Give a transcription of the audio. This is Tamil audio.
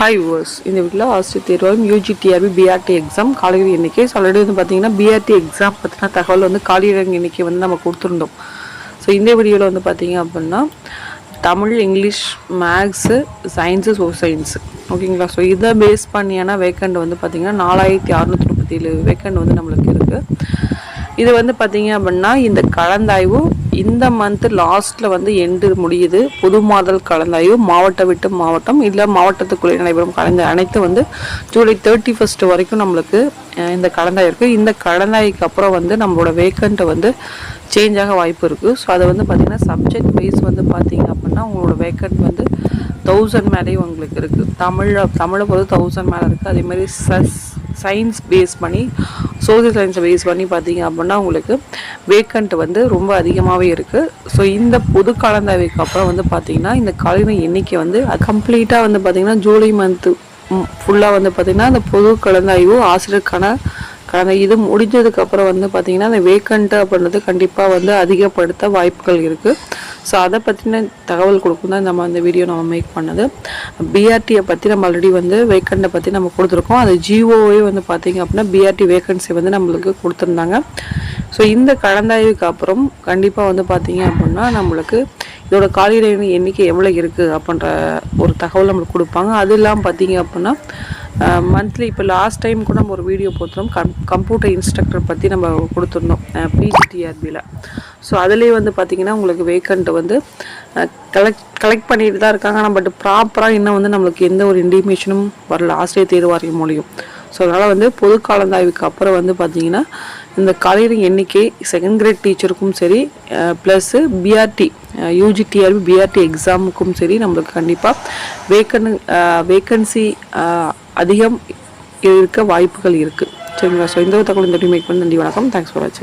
ஹாய் வர்ஸ் இந்த வீட்டில் ஆசிரியர் தேர்வாகும். யூஜிடிஆர்பி பிஆர்டி எக்ஸாம் காலையில் எண்ணிக்கை ஸோ ஆல்ரெடி வந்து பார்த்தீங்கன்னா பிஆர்டி எக்ஸாம் பற்றின தகவல் வந்து காலியிட எண்ணிக்கை வந்து நம்ம கொடுத்துருந்தோம். ஸோ இந்த வீடியோவில் வந்து பார்த்தீங்க அப்படின்னா Tamil English maths science so science ஓகேங்களா ஸோ இதை பேஸ் பண்ணியான வேக்கண்ட் வந்து பார்த்தீங்கன்னா நாலாயிரத்தி அறநூற்றி முப்பத்தி ஏழு வேக்கண்ட் வந்து நம்மளுக்கு இருக்குது இது வந்து பார்த்தீங்க அப்படின்னா இந்த கலந்தாய்வு இந்த மந்த் லாஸ்ட்ல வந்து எண்டு முடியுது. புது மாதல் கலந்தாய்வு மாவட்டம் விட்டு மாவட்டம் இல்லை மாவட்டத்துக்குள்ளே நடைபெறும் கலந்த அனைத்து வந்து ஜூலை தேர்ட்டி ஃபர்ஸ்ட் வரைக்கும் நம்மளுக்கு இந்த கலந்தாய் இருக்குது இந்த கலந்தாய்க்கு அப்புறம் வந்து நம்மளோட வேக்கண்ட்டை வந்து சேஞ்ச் ஆக வாய்ப்பு இருக்குது ஸோ அதை வந்து பார்த்திங்கன்னா சப்ஜெக்ட் வைஸ் வந்து பார்த்தீங்க அப்படின்னா உங்களோட வேக்கண்ட் வந்து தௌசண்ட் மேலேயும் உங்களுக்கு இருக்குது தமிழை தமிழை பொறுத்து தௌசண்ட் மேலே இருக்குது அதே மாதிரி சஸ் சயின்ஸ் பேஸ் பண்ணி சோசியல் சயின்ஸை பேஸ் பண்ணி பார்த்தீங்க அப்படின்னா உங்களுக்கு வேக்கண்ட் வந்து ரொம்ப அதிகமாகவே இருக்குது ஸோ இந்த பொது கலந்தாய்வுக்கு அப்புறம் வந்து பார்த்தீங்கன்னா இந்த கல்வி எண்ணிக்கை வந்து கம்ப்ளீட்டாக வந்து பார்த்தீங்கன்னா ஜூலை மந்த்து ஃபுல்லாக வந்து பார்த்திங்கன்னா இந்த பொது கலந்தாய்வு ஆசிரியருக்கான கடந்த இது முடிஞ்சதுக்கப்புறம் வந்து பார்த்திங்கன்னா அந்த வேக்கண்ட் அப்படின்றது கண்டிப்பாக வந்து அதிகப்படுத்த வாய்ப்புகள் இருக்குது ஸோ அதை பற்றின தகவல் கொடுக்கும் தான் நம்ம அந்த வீடியோ நம்ம மேக் பண்ணது. பிஆர்டியை பற்றி நம்ம ஆல்ரெடி வந்து வேக்கண்ட்டை பற்றி நம்ம கொடுத்துருக்கோம். அது ஜிஓவே வந்து பார்த்திங்க அப்படின்னா பிஆர்டி வேக்கன்சி வந்து நம்மளுக்கு கொடுத்துருந்தாங்க. ஸோ இந்த கலந்தாய்வுக்கு அப்புறம் கண்டிப்பாக வந்து பார்த்திங்க அப்படின்னா நம்மளுக்கு இதோட காலியிட எண்ணிக்கை எவ்வளோ இருக்குது அப்படின்ற ஒரு தகவல் நம்மளுக்கு கொடுப்பாங்க. அது இல்லாமல் பார்த்தீங்க அப்படின்னா மந்த்லி இப்போ லாஸ்ட் டைம் கூட நம்ம ஒரு வீடியோ போட்டிருந்தோம். கம் கம்ப்யூட்டர் இன்ஸ்ட்ரக்டர் பற்றி நம்ம கொடுத்துருந்தோம். பிஜிடிஆர்பியில் ஸோ அதுலேயே வந்து பார்த்திங்கன்னா உங்களுக்கு வேக்கண்ட் வந்து கலெக்ட் கலெக்ட் பண்ணிட்டு தான் இருக்காங்க. ஆனால் பட் ப்ராப்பராக இன்னும் வந்து நம்மளுக்கு எந்த ஒரு இன்டிமேஷனும் வரல. ஆசிரியர் தேர்வு வாரியம் மூலியம். ஸோ அதனால் வந்து பொது காலந்தாய்வுக்கு அப்புறம் வந்து பார்த்திங்கன்னா இந்த காலையில் எண்ணிக்கை செகண்ட் கிரேட் டீச்சருக்கும் சரி plus PRT UG TRB PRT எக்ஸாமுக்கும் சரி நம்மளுக்கு கண்டிப்பாக வேக்கன் வேக்கன்சி அதிகம் இருக்க வாய்ப்புகள் இருக்குது சரிங்களா? ஸோ இந்த தகவல் இந்த மேக் பண்ணி நன்றி வணக்கம். தேங்க்ஸ் ஃபார் வாட்சிங்